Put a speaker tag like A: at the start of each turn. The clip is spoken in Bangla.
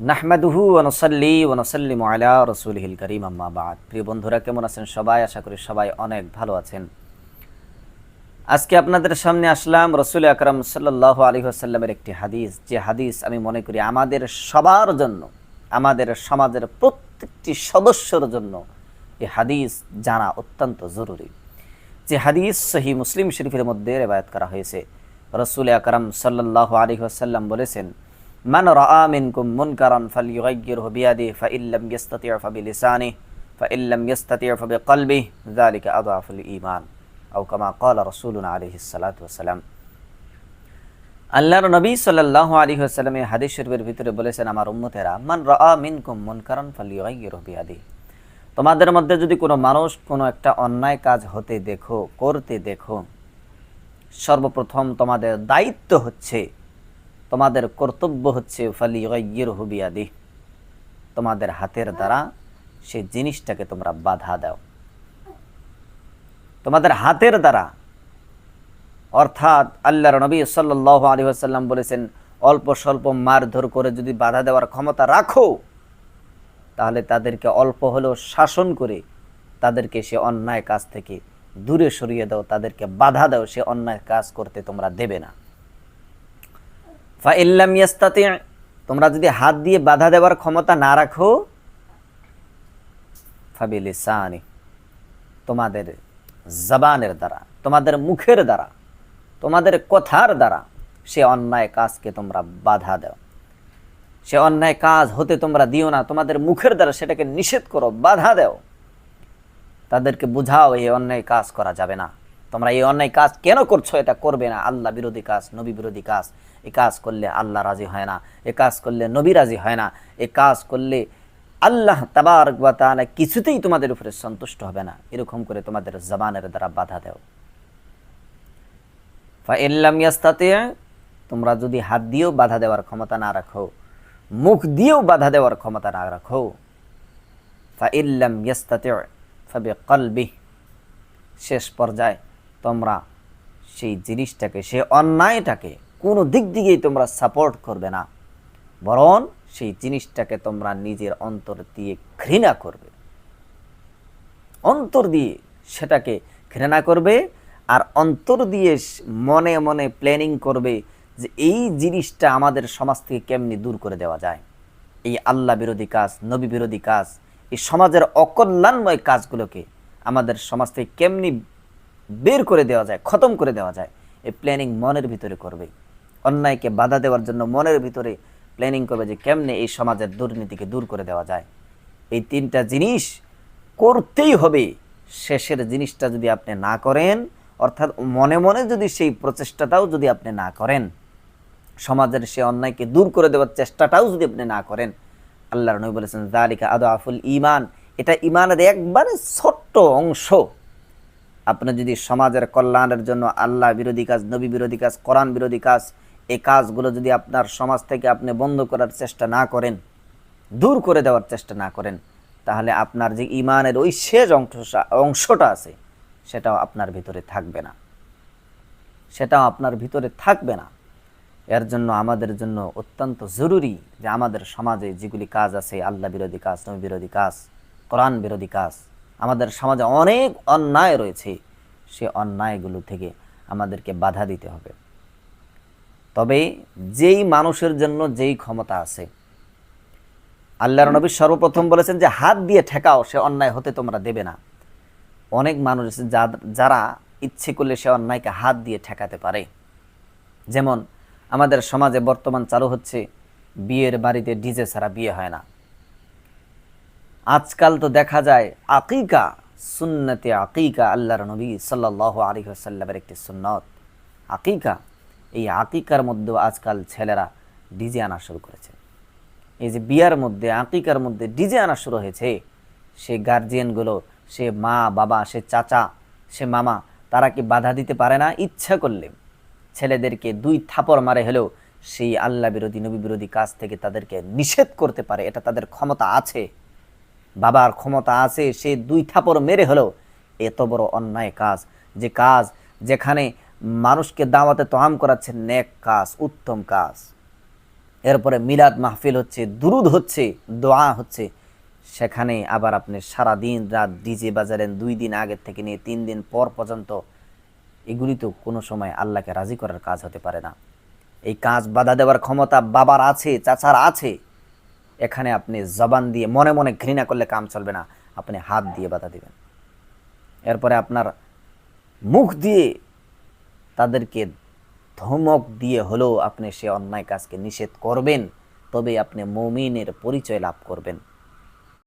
A: নাহমাদুহু ওনসল্লি ওনসল্লিম আলা রসুলহিল করিম, আম্মা বাদ। প্রিয় বন্ধুরা, কেমন আছেন সবাই? আশা করি সবাই অনেক ভালো আছেন। আজকে আপনাদের সামনে আসলাম রসুল আকরম সাল্লাহ আলী আসাল্লামের একটি হাদিস। যে হাদিস আমি মনে করি আমাদের সবার জন্য, আমাদের সমাজের প্রত্যেকটি সদস্যর জন্য এই হাদিস জানা অত্যন্ত জরুরি। যে হাদিস সহি মুসলিম শরীফের মধ্যে রেবায়ত করা হয়েছে। রসুল আকরম সাল্লাহ আলী আসাল্লাম বলেছেন মান منكم منكرا فليغيره بيده فإن ফাইল্লাম ইয়াস্তাতি' فبلسانه ফাইল্লাম لم ফাবিকলবিহি فبقلبه ذلك أضعف الإيمان أو كما قال رسولنا عليه الصلاة والسلام আল্লাহর নবী সাল্লাল্লাহু আলাইহি ওয়াসাল্লাম হাদিস শরীফের ভিতরে বলেছেন আমার উম্মতেরা মান রাআ মিনকুম মুনকারান ফালইয়ুগাইয়িরহু বিয়াদিহি তোমাদের মধ্যে যদি কোনো মানুষ কোনো একটা অন্যায় কাজ হতে দেখো করতে দেখো সর্বপ্রথম তোমাদের দায়িত্ব হচ্ছে তোমাদের কর্তব্য হচ্ছে ফালি বিয়াদি তোমাদের হাতের দ্বারা সেই জিনিসটাকে তোমরা বাধা দাও। তোমাদের হাতের দ্বারা, অর্থাৎ আল্লাহর নবী সাল্লাহ আলী আসাল্লাম বলেছেন, অল্প স্বল্প মারধর করে যদি বাধা দেওয়ার ক্ষমতা রাখো, তাহলে তাদেরকে অল্প হলেও শাসন করে তাদেরকে সে অন্যায় কাজ থেকে দূরে সরিয়ে দাও, তাদেরকে বাধা দাও, সে অন্যায় কাজ করতে তোমরা দেবে না। ফা ইল্লাম তোমরা যদি হাত দিয়ে বাধা দেওয়ার ক্ষমতা না রাখো, ফাবিলিসানি, তোমাদের জবানের দ্বারা, তোমাদের মুখের দ্বারা, তোমাদের কথার দ্বারা সে অন্যায় কাজকে তোমরা বাধা দাও। সে অন্যায় কাজ হতে তোমরা দিও না, তোমাদের মুখের দ্বারা সেটাকে নিষেধ করো, বাধা দাও। তাদেরকে বুঝাও, এই অন্যায় কাজ করা যাবে না। তোমরা এই অন্যায় কাজ কেন করছ? এটা করবে না। আল্লাহ বিরোধী কাজ, নবী বিরোধী কাজ। এ কাজ করলে আল্লাহ রাজি হয় না। এ কাজ করলে নবী রাজি হয় না। এ কাজ করলে আল্লাহ তাবার বা কিছুতেই তোমাদের উপরে সন্তুষ্ট হবে না। এরকম করে তোমাদের জবানের দ্বারা বাধা দাও। ফা ইল্লাম তোমরা যদি হাত দিয়েও বাধা দেওয়ার ক্ষমতা না রাখো, মুখ দিয়েও বাধা দেওয়ার ক্ষমতা না রাখো ফা ইল্লাম ইয়াস্তাতি ফাবি কলবি শেষ পর্যায়ে তোমরা সেই জিনিসটাকে সে অন্যায়টাকে কোনো দিক দিকেই তোমরা সাপোর্ট করবে না। বরং সেই জিনিসটাকে তোমরা নিজের অন্তর দিয়ে ঘৃণা করবে। অন্তর দিয়ে সেটাকে ঘৃণা করবে আর অন্তর দিয়ে মনে মনে প্ল্যানিং করবে যে এই জিনিসটা আমাদের সমাজ থেকে কেমনি দূর করে দেওয়া যায়। এই আল্লাহ বিরোধী কাজ, নবী বিরোধী কাজ, এই সমাজের অকল্যাণময় কাজগুলোকে আমাদের সমাজ থেকে কেমনি বের করে দেওয়া যায়, খতম করে দেওয়া যায়, এই প্ল্যানিং মনের ভিতরে করবে। অন্যায়কে বাধা দেওয়ার জন্য মনের ভিতরে প্ল্যানিং করবে যে কেমনে এই সমাজের দুর্নীতিকে দূর করে দেওয়া যায়। এই তিনটা জিনিস করতেই হবে। শেষের জিনিসটা যদি আপনি না করেন, অর্থাৎ মনে মনে যদি সেই প্রচেষ্টাটাও যদি আপনি না করেন, সমাজের সে অন্যায়কে দূর করে দেওয়ার চেষ্টাটাও যদি আপনি না করেন, আল্লাহর নবী বলেছেন জালিকা আদা আফুল ইমান। এটা ইমানের একবারে ছোট্ট অংশ। আপনি যদি সমাজের কল্যাণের জন্য আল্লাহ বিরোধী কাজ, নবী বিরোধী কাজ, কোরআন বিরোধী কাজ, এই কাজগুলো যদি আপনার সমাজ থেকে আপনি বন্ধ করার চেষ্টা না করেন, দূর করে দেওয়ার চেষ্টা না করেন, তাহলে আপনার যে ইমানের ওই শেষ অংশটা অংশটা আছে, সেটাও আপনার ভিতরে থাকবে না। সেটাও আপনার ভিতরে থাকবে না। এর জন্য আমাদের জন্য অত্যন্ত জরুরি যে আমাদের সমাজে যেগুলি কাজ আছে, আল্লাহ বিরোধী কাজ, নবী বিরোধী কাজ, কোরআন বিরোধী কাজ আমাদের সমাজে অনেক অন্যায় রয়েছে, সে অন্যায়গুলো থেকে আমাদেরকে বাধা দিতে হবে। তবে যেই মানুষের জন্য যেই ক্ষমতা আছে, আল্লাহর নবী সর্বপ্রথম বলেছেন যে, হাত দিয়ে ঠেকাও, সে অন্যায় হতে তোমরা দেবে না। অনেক মানুষ আছে যারা ইচ্ছে করলে সে অন্যায়কে হাত দিয়ে ঠেকাতে পারে। যেমন আমাদের সমাজে বর্তমান চালু হচ্ছে, বিয়ের বাড়িতে ডিজে ছাড়া বিয়ে হয় না। আজকাল তো দেখা যায় আকিকা, সুন্নতে আকিকা, আল্লাহর নবী সাল্লাহ আলী সাল্লামের একটি সুন্নত। আকিকা, এই আকিকার মধ্যেও আজকাল ছেলেরা ডিজে আনা শুরু করেছে। এই যে বিয়ার মধ্যে, আকিকার মধ্যে ডিজে আনা শুরু হয়েছে, সে গার্জিয়ানগুলো সে মা, বাবা, সে চাচা, সে মামা, তারা কি বাধা দিতে পারে না? ইচ্ছা করলে। ছেলেদেরকে দুই থাপড় মারে হলেও সেই আল্লাহ বিরোধী, নবী বিরোধী কাজ থেকে তাদেরকে নিষেধ করতে পারে, এটা তাদের ক্ষমতা আছে। বাবার ক্ষমতা আছে, সে দুই থাপড় মেরে হলেও এত বড় অন্যায় কাজ। যে কাজ যেখানে মানুষকে দাওয়াতে তহাম করাচ্ছে নেক কাজ, উত্তম কাজ। এরপরে মিলাদ মাহফিল হচ্ছে, দুরুদ হচ্ছে, দোয়া হচ্ছে। সেখানে আবার আপনি সারা দিন রাত ডিজে বাজারেন দুই দিন আগের থেকে নিয়ে তিন দিন পর পর্যন্ত। এগুলি তো কোনো সময় আল্লাহকে রাজি করার কাজ হতে পারে না। এই কাজ বাধা দেওয়ার ক্ষমতা বাবার আছে, চাচার আছে। এখানে আপনি জবান দিয়ে মনে মনে ঘৃণা করলে কাম চলবে না। আপনি হাত দিয়ে বাধা দিবেন। এরপরে আপনার মুখ দিয়ে তাদেরকে ধমক দিয়ে হলেও আপনি সে অন্যায় কাজকে নিষেধ করবেন তবে আপনি মমিনের পরিচয় লাভ করবেন।